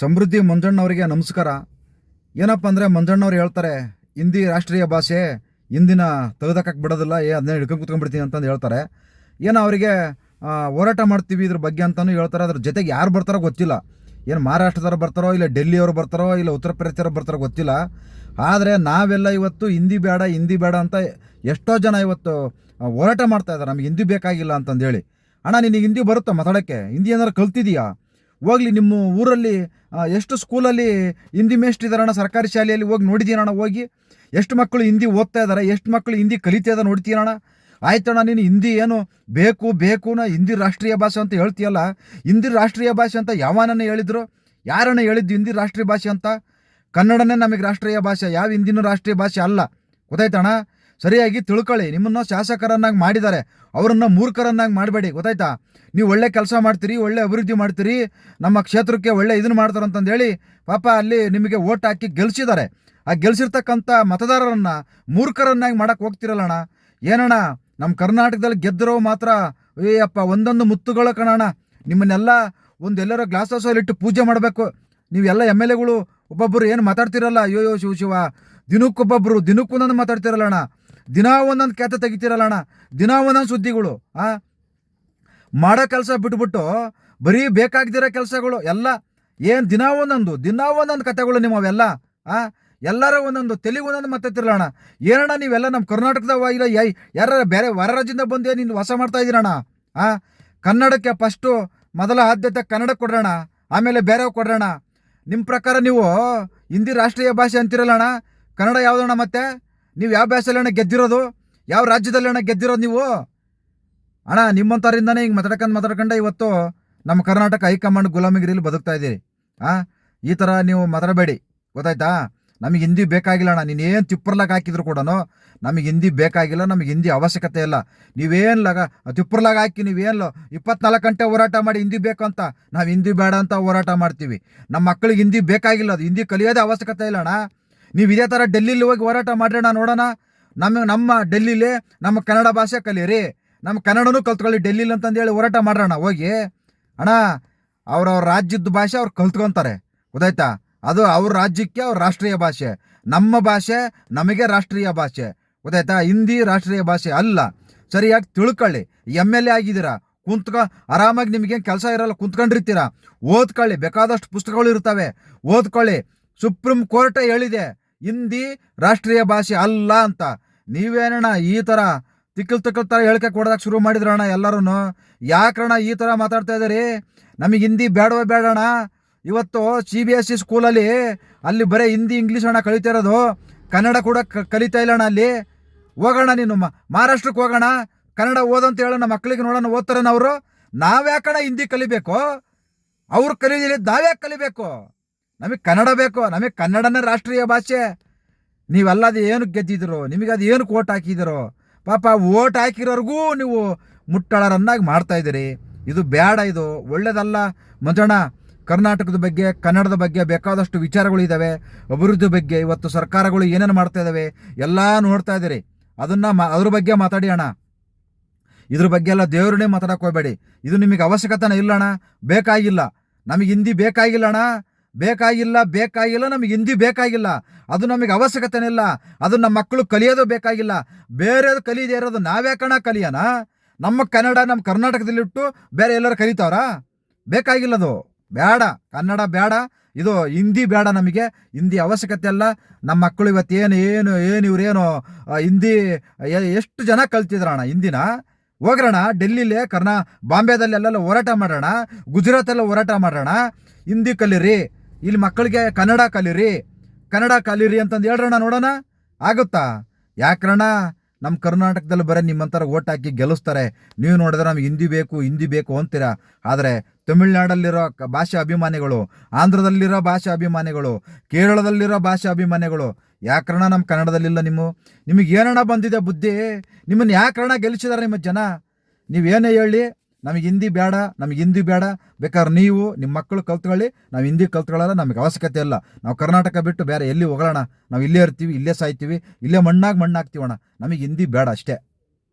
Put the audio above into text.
ಸಮೃದ್ಧಿ ಮಂಜಣ್ಣವರಿಗೆ ನಮಸ್ಕಾರ. ಏನಪ್ಪ ಅಂದರೆ ಮಂಜಣ್ಣವ್ರು ಹೇಳ್ತಾರೆ, ಹಿಂದಿ ರಾಷ್ಟ್ರೀಯ ಭಾಷೆ ಹಿಂದಿನ ತೆಗೆದಕ್ಕೆ ಬಿಡೋದಿಲ್ಲ, ಏ ಅದನ್ನ ಹಿಡ್ಕೊಂಡು ಕುತ್ಕೊಂಡ್ಬಿಡ್ತೀನಿ ಅಂತಂದು ಹೇಳ್ತಾರೆ. ಏನೋ ಅವರಿಗೆ ಹೋರಾಟ ಮಾಡ್ತೀವಿ ಇದ್ರ ಬಗ್ಗೆ ಅಂತಲೂ ಹೇಳ್ತಾರೆ, ಅದ್ರ ಜೊತೆಗೆ ಯಾರು ಬರ್ತಾರೋ ಗೊತ್ತಿಲ್ಲ. ಏನು ಮಹಾರಾಷ್ಟ್ರದವ್ರು ಬರ್ತಾರೋ, ಇಲ್ಲ ಡೆಲ್ಲಿಯವರು ಬರ್ತಾರೋ, ಇಲ್ಲ ಉತ್ತರ ಪ್ರದೇಶದವ್ರು ಬರ್ತಾರೋ ಗೊತ್ತಿಲ್ಲ. ಆದರೆ ನಾವೆಲ್ಲ ಇವತ್ತು ಹಿಂದಿ ಬೇಡ ಹಿಂದಿ ಬೇಡ ಅಂತ ಎಷ್ಟೋ ಜನ ಇವತ್ತು ಹೋರಾಟ ಮಾಡ್ತಾ ಇದ್ದಾರೆ ನಮಗೆ ಹಿಂದಿ ಬೇಕಾಗಿಲ್ಲ ಅಂತಂದೇಳಿ ಅಣ್ಣ, ನಿನಗೆ ಹಿಂದಿ ಬರುತ್ತಾ ಮಾತಾಡೋಕ್ಕೆ? ಹಿಂದಿ ಏನಾರು ಕಲ್ತಿದೀಯಾ? ಹೋಗ್ಲಿ ನಿಮ್ಮ ಊರಲ್ಲಿ ಎಷ್ಟು ಸ್ಕೂಲಲ್ಲಿ ಹಿಂದಿ ಇದಾರಣ್ಣ ಸರ್ಕಾರಿ ಶಾಲೆಯಲ್ಲಿ ಹೋಗಿ ನೋಡಿದ್ದೀನಣ್ಣ ಹೋಗಿ. ಎಷ್ಟು ಮಕ್ಕಳು ಹಿಂದಿ ಓದ್ತಾ ಇದ್ದಾರೆ ಎಷ್ಟು ಮಕ್ಕಳು ಹಿಂದಿ ಕಲಿತಾ ನೋಡ್ತೀನಣ್ಣ ಆಯ್ತಣ್ಣ, ನೀನು ಹಿಂದಿ ಏನು ಬೇಕು ಬೇಕು ನಾ ಹಿಂದಿ ರಾಷ್ಟ್ರೀಯ ಭಾಷೆ ಅಂತ ಹೇಳ್ತೀಯಲ್ಲ, ಹಿಂದಿ ರಾಷ್ಟ್ರೀಯ ಭಾಷೆ ಅಂತ ಯಾವನನ್ನ ಹೇಳಿದ್ರು? ಯಾರನ್ನ ಹೇಳಿದ್ದು ಹಿಂದಿ ರಾಷ್ಟ್ರೀಯ ಭಾಷೆ ಅಂತ? ಕನ್ನಡನೇ ನಮಗೆ ರಾಷ್ಟ್ರೀಯ ಭಾಷೆ, ಯಾವ ಹಿಂದಿನೂ ರಾಷ್ಟ್ರೀಯ ಭಾಷೆ ಅಲ್ಲ. ಗೊತ್ತಾಯ್ತಣ್ಣ? ಸರಿಯಾಗಿ ತಿಳ್ಕೊಳ್ಳಿ. ನಿಮ್ಮನ್ನು ಶಾಸಕರನ್ನಾಗಿ ಮಾಡಿದ್ದಾರೆ. ಅವರನ್ನು ಮೂರ್ಖರನ್ನಾಗಿ ಮಾಡಬೇಡಿ. ಗೊತ್ತಾಯ್ತಾ? ನೀವು ಒಳ್ಳೆ ಕೆಲಸ ಮಾಡ್ತೀರಿ, ಒಳ್ಳೆ ಅಭಿವೃದ್ಧಿ ಮಾಡ್ತೀರಿ, ನಮ್ಮ ಕ್ಷೇತ್ರಕ್ಕೆ ಒಳ್ಳೆ ಇದನ್ನು ಮಾಡ್ತಾರೆ ಅಂತಂದೇಳಿ ಪಾಪ ಅಲ್ಲಿ ನಿಮಗೆ ಓಟ್ ಹಾಕಿ ಗೆಲ್ಸಿದ್ದಾರೆ. ಆ ಗೆಲ್ಸಿರ್ತಕ್ಕಂಥ ಮತದಾರರನ್ನು ಮೂರ್ಖರನ್ನಾಗಿ ಮಾಡಕ್ಕೆ ಹೋಗ್ತಿರಲ್ಲಣ್ಣ ಏನಣ್ಣ? ನಮ್ಮ ಕರ್ನಾಟಕದಲ್ಲಿ ಗೆದ್ದರೋ ಮಾತ್ರ ಏಯಪ್ಪ ಒಂದೊಂದು ಮುತ್ತುಗಳ ಕಣಣ ನಿಮ್ಮನ್ನೆಲ್ಲ ಒಂದು ಎಲ್ಲರೋ ಗ್ಲಾಸ್ ಹೌಸಲ್ಲಿ ಇಟ್ಟು ಪೂಜೆ ಮಾಡಬೇಕು. ನೀವೆಲ್ಲ ಎಂ ಎಲ್ ಎಗಳು ಒಬ್ಬೊಬ್ಬರು ಏನು ಮಾತಾಡ್ತಿರಲ್ಲ? ಅಯ್ಯೋ ಶಿವ ಶಿವ. ದಿನಕ್ಕೊಬ್ಬೊಬ್ಬರು ಮಾತಾಡ್ತಿರಲ್ಲ ಅಣ್ಣ. ದಿನಾ ಒಂದೊಂದು ಖ್ಯಾತ ತೆಗಿತೀರಲ್ಲ ಅಣ್ಣ? ದಿನಾ ಒಂದೊಂದು ಸುದ್ದಿಗಳು, ಆ? ಮಾಡೋ ಕೆಲಸ ಬಿಟ್ಬಿಟ್ಟು ಬರೀ ಬೇಕಾಗ್ದಿರೋ ಕೆಲಸಗಳು, ಎಲ್ಲ ಏನು ದಿನ ಒಂದೊಂದು ದಿನ ಒಂದೊಂದು ಕತೆಗಳು ನಿಮ್ಮವೆಲ್ಲ ಆ? ಎಲ್ಲರೂ ಒಂದೊಂದು, ತೆಲುಗು ಒಂದೊಂದು ಮಾತಾಡ್ತಿರಲ್ಲ ಅಣ್ಣ? ಏನಣ್ಣ ನೀವೆಲ್ಲ ನಮ್ಮ ಕರ್ನಾಟಕದವ ಇಲ್ಲ ಯಾ ಯಾರ ಬೇರೆ ಹೊರ ರಾಜ್ಯದಿಂದ ಬಂದೇ ನೀನು ವಾಸ ಮಾಡ್ತಾ ಇದ್ದೀರಣ್ಣ ಆ? ಕನ್ನಡಕ್ಕೆ ಫಸ್ಟು ಮೊದಲ ಆದ್ಯತೆ ಕನ್ನಡ ಕೊಡ್ರಣ ಆಮೇಲೆ ಬೇರೆ ಕೊಡ್ರಣ ನಿಮ್ಮ ಪ್ರಕಾರ ನೀವು ಹಿಂದಿ ರಾಷ್ಟ್ರೀಯ ಭಾಷೆ ಅಂತಿರಲ್ಲಣ್ಣ ಕನ್ನಡ ಯಾವುದಣ್ಣ ಮತ್ತೆ? ನೀವು ಯಾವ ಭಾಷೆಯಲ್ಲಿ ಅಣ್ಣ ಗೆದ್ದಿರೋದು? ಯಾವ ರಾಜ್ಯದಲ್ಲಿ ಅಣ್ಣ ಗೆದ್ದಿರೋದು ನೀವು? ಅಣ್ಣ ನಿಮ್ಮಂಥವ್ರಿಂದನೇ ಹಿಂಗೆ ಮಾತಾಡ್ಕೊಂಡು ಮಾತಾಡ್ಕೊಂಡೆ ಇವತ್ತು ನಮ್ಮ ಕರ್ನಾಟಕ ಹೈಕಮಾಂಡ್ ಗುಲಾಮಿಗಿರಿಲಿ ಬದುಕ್ತಾ ಇದ್ದೀರಿ. ಆ, ಈ ಥರ ನೀವು ಮಾತಾಡಬೇಡಿ. ಗೊತ್ತಾಯ್ತಾ? ನಮಗೆ ಹಿಂದಿ ಬೇಕಾಗಿಲ್ಲ ಅಣ್ಣ. ನೀನು ಏನು ತಿಪ್ಪರ್ಲಾಗ ಹಾಕಿದ್ರು ಕೂಡ ನಮಗೆ ಹಿಂದಿ ಬೇಕಾಗಿಲ್ಲ, ನಮಗೆ ಹಿಂದಿ ಅವಶ್ಯಕತೆ ಇಲ್ಲ. ನೀವೇನು ಲಗ, ತಿಪ್ಪರ್ಲಾಗ ಹಾಕಿ ನೀವೇನು ಇಪ್ಪತ್ನಾಲ್ಕು ಗಂಟೆ ಹೋರಾಟ ಮಾಡಿ ಹಿಂದಿ ಬೇಕು ಅಂತ? ನಾವು ಹಿಂದಿ ಬೇಡ ಅಂತ ಹೋರಾಟ ಮಾಡ್ತೀವಿ. ನಮ್ಮ ಮಕ್ಕಳಿಗೆ ಹಿಂದಿ ಬೇಕಾಗಿಲ್ಲ, ಅದು ಹಿಂದಿ ಕಲಿಯೋದೇ ಅವಶ್ಯಕತೆ ಇಲ್ಲ ಅಣ್ಣ. ನೀವು ಇದೇ ಥರ ಡೆಲ್ಲಿಲಿ ಹೋಗಿ ಹೋರಾಟ ಮಾಡೋಣ ನೋಡೋಣ? ನಮ್ಮ ನಮ್ಮ ಡೆಲ್ಲಿಲಿ ನಮ್ಮ ಕನ್ನಡ ಭಾಷೆ ಕಲೀರಿ ನಮ್ಮ ಕನ್ನಡನೂ ಕಲ್ತ್ಕೊಳ್ಳಿ ಡೆಲ್ಲಿಲಿ ಅಂತಂದೇಳಿ ಹೋರಾಟ ಮಾಡೋಣ ಹೋಗಿ. ಅಣ್ಣ ಅವ್ರವ್ರ ರಾಜ್ಯದ ಭಾಷೆ ಅವ್ರು ಕಲ್ತ್ಕೊತಾರೆ. ಗೊತ್ತಾಯ್ತಾ? ಅದು ಅವ್ರ ರಾಜ್ಯಕ್ಕೆ ಅವ್ರ ರಾಷ್ಟ್ರೀಯ ಭಾಷೆ. ನಮ್ಮ ಭಾಷೆ ನಮಗೆ ರಾಷ್ಟ್ರೀಯ ಭಾಷೆ. ಗೊತ್ತಾಯ್ತಾ? ಹಿಂದಿ ರಾಷ್ಟ್ರೀಯ ಭಾಷೆ ಅಲ್ಲ. ಸರಿಯಾಗಿ ತಿಳ್ಕೊಳ್ಳಿ. ಎಂ ಎಲ್ ಎ ಆಗಿದ್ದೀರಾ? ಕುಂತ್ಕ, ಆರಾಮಾಗಿ ನಿಮಗೇನು ಕೆಲಸ ಇರಲ್ಲ, ಕುಂತ್ಕೊಂಡಿರ್ತೀರಾ? ಓದ್ಕೊಳ್ಳಿ. ಬೇಕಾದಷ್ಟು ಪುಸ್ತಕಗಳು ಇರ್ತವೆ. ಓದ್ಕೊಳ್ಳಿ. ಸುಪ್ರೀಂ ಕೋರ್ಟೇ ಹೇಳಿದೆ. ಹಿಂದಿ ರಾಷ್ಟ್ರೀಯ ಭಾಷೆ ಅಲ್ಲ ಅಂತ. ನೀವೇನಣ್ಣ ಈ ಥರ ತಿಕ್ಕಲ್ ತಿಕ್ಕಲ್ ಥರ ಹೇಳಿಕೆ ಕೊಡೋದಕ್ಕೆ ಶುರು ಮಾಡಿದ್ರಣ್ಣ ಎಲ್ಲರೂ ಯಾಕಣ್ಣ ಈ ಥರ ಮಾತಾಡ್ತಾ ಇದ್ದೀರಿ? ನಮಗೆ ಹಿಂದಿ ಬೇಡವೇ ಬೇಡಣ್ಣ ಇವತ್ತು ಸಿ ಬಿ ಎಸ್ ಸಿ ಸ್ಕೂಲಲ್ಲಿ ಅಲ್ಲಿ ಬರೀ ಹಿಂದಿ ಇಂಗ್ಲೀಷ್ ಅಣ್ಣ ಕಲಿತಾ ಇರೋದು. ಕನ್ನಡ ಕೂಡ ಕಲಿತಾ ಇಲ್ಲ ಅಣ್ಣ ಅಲ್ಲಿ. ಹೋಗೋಣ ನೀನು ಮಹಾರಾಷ್ಟ್ರಕ್ಕೆ ಹೋಗೋಣ ಕನ್ನಡ ಓದಂತ ಹೇಳೋಣ ಮಕ್ಕಳಿಗೆ ನೋಡೋಣ ಓದ್ತಾರಣ್ಣ ಅವರು. ನಾವ್ಯಾಕಣ ಹಿಂದಿ ಕಲಿಬೇಕು? ಅವ್ರು ಕಲಿದಿಲ್ಲ ನಾವ್ಯಾಕೆ ಕಲಿಬೇಕು? ನಮಗೆ ಕನ್ನಡ ಬೇಕು? ನಮಗೆ ಕನ್ನಡನೇ ರಾಷ್ಟ್ರೀಯ ಭಾಷೆ. ನೀವೆಲ್ಲ ಅದು ಏನು ಗೆದ್ದಿದ್ರು ನಿಮಗೆ ಅದು ಏನು ಓಟ್ ಹಾಕಿದ್ರು ಪಾಪ ಓಟ್ ಹಾಕಿರೋರ್ಗೂ ನೀವು ಮುಟ್ಟಳರನ್ನಾಗಿ ಮಾಡ್ತಾಯಿದ್ದೀರಿ ಇದು ಬೇಡ ಇದು. ಒಳ್ಳೆಯದಲ್ಲ ಮಂಜಣ್ಣ ಕರ್ನಾಟಕದ ಬಗ್ಗೆ, ಕನ್ನಡದ ಬಗ್ಗೆ ಬೇಕಾದಷ್ಟು ವಿಚಾರಗಳು ಇದ್ದಾವೆ. ಅಭಿವೃದ್ಧಿ ಬಗ್ಗೆ ಇವತ್ತು ಸರ್ಕಾರಗಳು ಏನೇನು ಮಾಡ್ತಾ ಇದ್ದಾವೆ ಎಲ್ಲ ನೋಡ್ತಾ ಇದ್ದೀರಿ. ಅದನ್ನು ಮಾ, ಅದ್ರ ಬಗ್ಗೆ ಮಾತಾಡಿ ಅಣ್ಣ. ಇದ್ರ ಬಗ್ಗೆ ಎಲ್ಲ ದೇವರನ್ನೇ ಮಾತಾಡಕ್ಕೆ ಹೋಗಬೇಡಿ. ಇದು ನಿಮಗೆ ಅವಶ್ಯಕತೆನೇ ಇಲ್ಲ ಅಣ್ಣ. ಬೇಕಾಗಿಲ್ಲ. ನಮಗೆ ಹಿಂದಿ ಬೇಕಾಗಿಲ್ಲ ಅಣ್ಣ. ಬೇಕಾಗಿಲ್ಲ ಬೇಕಾಗಿಲ್ಲ, ನಮಗೆ ಹಿಂದಿ ಬೇಕಾಗಿಲ್ಲ, ಅದು ನಮಗೆ ಅವಶ್ಯಕತೆನೇ ಇಲ್ಲ ಅದು ನಮ್ಮ ಮಕ್ಕಳು ಕಲಿಯೋದು ಬೇಕಾಗಿಲ್ಲ, ಬೇರೆದು ಕಲಿಯದೇ ಇರೋದು ನಾವೇ ಕಣ ಕಲಿಯೋಣ? ನಮ್ಮ ಕನ್ನಡ ನಮ್ಮ ಕರ್ನಾಟಕದಲ್ಲಿಟ್ಟು ಬೇರೆ ಎಲ್ಲರೂ ಕಲಿತಾವ್ರಾ? ಬೇಕಾಗಿಲ್ಲದು ಬೇಡ ಕನ್ನಡ ಬೇಡ ಇದು ಹಿಂದಿ ಬೇಡ ನಮಗೆ, ಹಿಂದಿ ಅವಶ್ಯಕತೆ ಅಲ್ಲ, ನಮ್ಮ ಮಕ್ಕಳು ಇವತ್ತು ಏನು ಏನು ಏನು, ಇವ್ರೇನು ಹಿಂದಿ ಎಷ್ಟು ಜನ ಕಲ್ತಿದ್ರಣ್ಣ ಹಿಂದಿನ? ಹೋಗ್ರಣ ಡೆಲ್ಲಿಲೇ, ಕರ್ನಾ ಬಾಂಬೆದಲ್ಲಿ ಎಲ್ಲೆಲ್ಲ ಹೋರಾಟ ಮಾಡೋಣ ಗುಜರಾತಲ್ಲ ಹೋರಾಟ ಮಾಡೋಣ ಹಿಂದಿ ಕಲೀರಿ. ಇಲ್ಲಿ ಮಕ್ಕಳಿಗೆ ಕನ್ನಡ ಕಲೀರಿ ಕನ್ನಡ ಕಲೀರಿ ಅಂತಂದು ಹೇಳ್ರಣ್ಣ ನೋಡೋಣ. ಆಗುತ್ತಾ? ಯಾಕ್ರಣ್ಣ ನಮ್ಮ ಕರ್ನಾಟಕದಲ್ಲಿ ಬರೀ ನಿಮ್ಮಂಥರ ಓಟ್ ಹಾಕಿ ಗೆಲ್ಲಿಸ್ತಾರೆ. ನೀವು ನೋಡಿದ್ರೆ ನಮ್ಗೆ ಹಿಂದಿ ಬೇಕು ಹಿಂದಿ ಬೇಕು ಅಂತೀರಾ? ಆದರೆ ತಮಿಳ್ನಾಡಲ್ಲಿರೋ ಭಾಷೆ ಅಭಿಮಾನಿಗಳು, ಆಂಧ್ರದಲ್ಲಿರೋ ಭಾಷಾ ಅಭಿಮಾನಿಗಳು, ಕೇರಳದಲ್ಲಿರೋ ಭಾಷಾ ಅಭಿಮಾನಿಗಳು ಯಾಕರಣ ನಮ್ಮ ಕನ್ನಡದಲ್ಲಿಲ್ಲ ನಿಮ್ಮ? ನಿಮಗೆ ಏನಣ್ಣ ಬಂದಿದೆ ಬುದ್ಧಿ? ನಿಮ್ಮನ್ನು ಯಾಕರಣ ಗೆಲ್ಲಿಸಿದಾರೆ ನಿಮ್ಮ ಜನ? ನೀವೇನೇ ಹೇಳಿ ನಮಗೆ ಹಿಂದಿ ಬೇಡ, ನಮಗೆ ಹಿಂದಿ ಬೇಡ. ಬೇಕಾದ್ರೆ ನೀವು ನಿಮ್ಮ ಮಕ್ಕಳು ಕಲ್ತ್ಕೊಳ್ಳಿ. ನಾವು ಹಿಂದಿ ಕಲ್ತ್ಕೊಳ್ಳಲ್ಲ ನಮಗೆ ಅವಶ್ಯಕತೆ ಇಲ್ಲ. ನಾವು ಕರ್ನಾಟಕ ಬಿಟ್ಟು ಬೇರೆ ಎಲ್ಲಿ ಹೋಗೋಣ? ನಾವು ಇಲ್ಲೇ ಇರ್ತೀವಿ, ಇಲ್ಲೇ ಸಾಯ್ತೀವಿ. ಇಲ್ಲೇ ಮಣ್ಣಾಗಿ ಮಣ್ಣಾಗ್ತೀವಣ್ಣ. ನಮಗೆ ಹಿಂದಿ ಬೇಡ ಅಷ್ಟೇ.